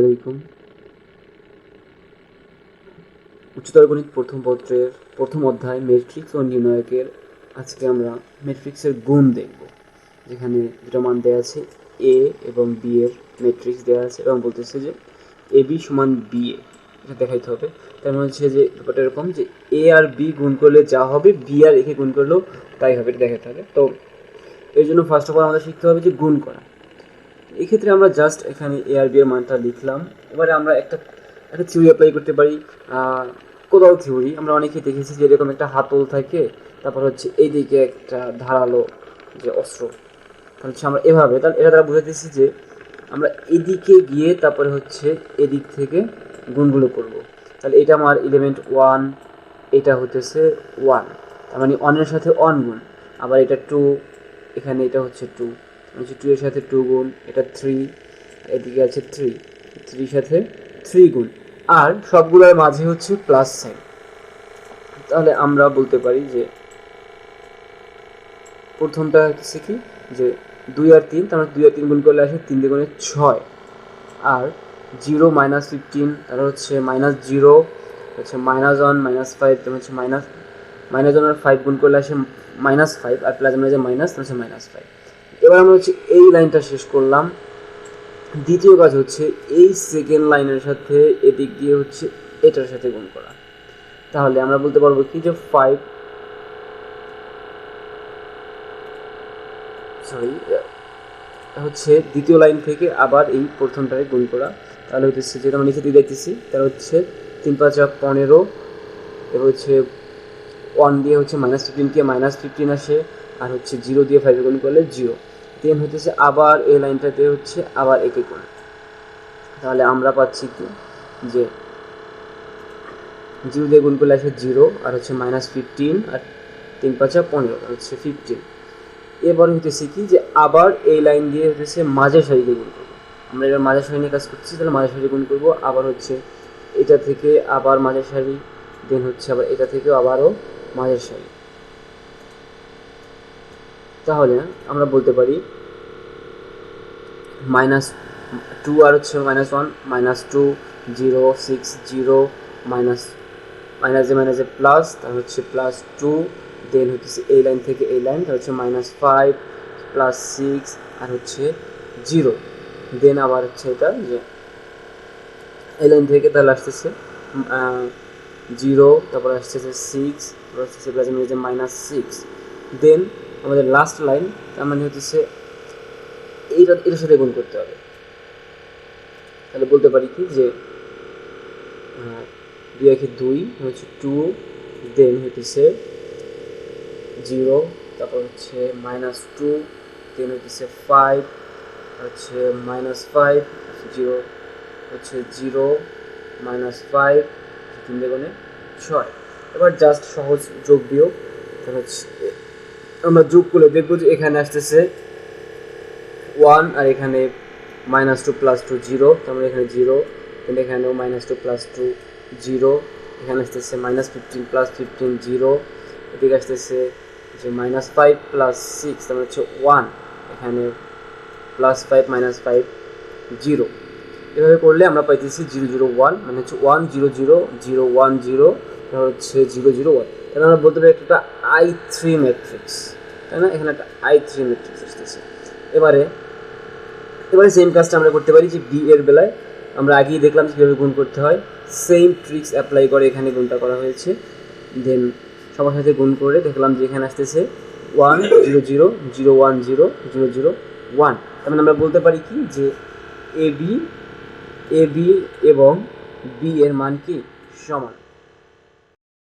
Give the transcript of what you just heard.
আলাইকুম। উচ্চতর গণিত প্রথম পত্রের প্রথম অধ্যায় ম্যাট্রিক্স ও নির্ণয়কের। আজকে আমরা ম্যাট্রিক্সের গুণ দেখব, যেখানে দুটো মান দেওয়া আছে এ এবং বি এর ম্যাট্রিক্স দেওয়া আছে। এবং বলতেছে যে এ বি সমান বি এ এটা দেখাইতে হবে। তার মানে হচ্ছে যে ব্যাপারটা এরকম যে এ আর বি গুণ করলে যা হবে বি আর একে গুণ করলেও তাই হবে, এটা দেখাতে হবে। তো এর জন্য ফার্স্ট অফ অল আমাদের শিখতে হবে যে গুণ করা। এক্ষেত্রে আমরা জাস্ট এখানে এ আর বি এর মানটা লিখলাম। এবারে আমরা একটা একটা থিওরি অ্যাপ্লাই করতে পারি। কোদাল থিওরি আমরা অনেকেই দেখেছি যে এরকম একটা হাতল থাকে, তারপর হচ্ছে এইদিকে একটা ধারালো যে অস্ত্র। তাহলে হচ্ছে আমরা এভাবে, তাহলে এটা দ্বারা বুঝাতেছি যে আমরা এদিকে গিয়ে তারপরে হচ্ছে এদিক থেকে গুণগুলো করব। তাহলে এটা আমার ইলেভেন্ট ওয়ান এটা হতেছে ওয়ান তার মানে ওয়ানের সাথে ওয়ান গুণ। আবার এটা টু এখানে এটা হচ্ছে টু হচ্ছে টু এর সাথে টু গুণ, এটা থ্রি এদিকে আছে থ্রি থ্রির সাথে থ্রি গুণ। আর সবগুলোর মাঝে হচ্ছে প্লাস সাইন তাহলে আমরা বলতে পারি যে, প্রথমটা হচ্ছে কি? যে দুই আর তিন মানে দুই আর তিন গুণ করলে আসে তিন দ্বিগুণে ছয়। আর জিরো মাইনাস ফিফটিন তারপর হচ্ছে মাইনাস জিরো হচ্ছে মাইনাস ওয়ান মাইনাস ফাইভ তারপর হচ্ছে মাইনাস মাইনাস ওয়ান আর ফাইভ গুণ করলে আসে মাইনাস ফাইভ আর প্লাস মানে যে মাইনাস হচ্ছে মাইনাস ফাইভ এবার আমরা হচ্ছে এই লাইনটা শেষ করলাম। দ্বিতীয় কাজ হচ্ছে এই সেকেন্ড লাইনের সাথে এদিক দিয়ে হচ্ছে এটার সাথে গুণ করা। তাহলে আমরা বলতে পারব কি যে ফাইভ সরি হচ্ছে দ্বিতীয় লাইন থেকে আবার এই প্রথমটারে গুণ করা। তাহলে হচ্ছে যেটা আমরা নিচে দিয়ে দেখতেছি তাহলে হচ্ছে তিন পাঁচা পনেরো, এবার হচ্ছে ওয়ান দিয়ে হচ্ছে মাইনাস ফিফটিনকে মাইনাস ফিফটিন আসে। আর হচ্ছে জিরো দিয়ে ফাইভে গুণ করলে জিরো। দেন হতেছে আবার এই লাইনটাতে হচ্ছে আবার একে গুণ। তাহলে আমরা পাচ্ছি কি? যে জিরো দিয়ে গুণ করলে আসে জিরো, আর হচ্ছে মাইনাস ফিফটিন আর তিন পাঁচা পনেরো, আর হচ্ছে ফিফটিন এবার হইতেছে কি? যে আবার এই লাইন দিয়ে হতেছে মাঝে সারি দিয়ে গুণ করব। আমরা এবার মাঝে সারি নিয়ে কাজ করছি তাহলে মাঝের সারি গুণ করব, আবার হচ্ছে এটা থেকে আবার মাঝের সারি দেন হচ্ছে আবার এটা থেকেও আবারও মাঝের সারি। তাহলে আমরা বলতে পারি মাইনাস টু আর হচ্ছে minus one minus two zero six zero minus মাইনাসে মাইনাসে প্লাস তার হচ্ছে প্লাস টু দেন হচ্ছে এই লাইন থেকে এই লাইন তার হচ্ছে মাইনাস ফাইভ প্লাস সিক্স আর হচ্ছে জিরো দেন আবার হচ্ছে এটা যে এই লাইন থেকে তাহলে আসতেছে জিরো তারপর আসতেছে সিক্স তারপর আসতেছে প্লাস মাইনাস সিক্স দেন আমাদের লাস্ট লাইন তার মানে হচ্ছে এইটা এটার সাথে গুণ করতে হবে। তাহলে বলতে পারি কি যে দুই একে দুই হচ্ছে টু দেন হইতেছে জিরো তারপর হচ্ছে মাইনাস টু দেন হইতেছে ফাইভ হচ্ছে মাইনাস ফাইভ জিরো হচ্ছে জিরো মাইনাস ফাইভ তিন বেগুনে ছয়। এবার জাস্ট সহজ যোগ বিয়োগ হচ্ছে আমরা যোগ করলে দেখব যে এখানে আসতেছে ওয়ান আর এখানে minus two plus two zero তারপরে এখানে জিরো এখানেও minus two plus two zero এখানে আসতেছে minus fifteen plus fifteen zero এদিকে আসতেছে যে মাইনাস ফাইভ প্লাস সিক্স তার হচ্ছে ওয়ান এখানে plus five minus five zero এভাবে করলে আমরা পাইতেছি জিরো জিরো ওয়ান মানে হচ্ছে one zero zero zero one zero হচ্ছে জিরো জিরো ওয়ান তাহলে আমরা বলতে পারি একটা আই থ্রি ম্যাট্রিক্স তাই না? এখানে একটা আই থ্রি ম্যাট্রিক্স আসতেছে। এবারে এবারে সেম কাজটা আমরা করতে পারি যে বি এর বেলায় আমরা আগেই দেখলাম কীভাবে গুণ করতে হয়। সেম ট্রিক্স অ্যাপ্লাই করে এখানে গুণটা করা হয়েছে। দেন সবার সাথে গুণ করে দেখলাম যে এখানে আসতেছে one zero zero zero one zero zero zero one তার মানে আমরা বলতে পারি কি যে এ বি এ বি এবং বি এর মান কি? সমান।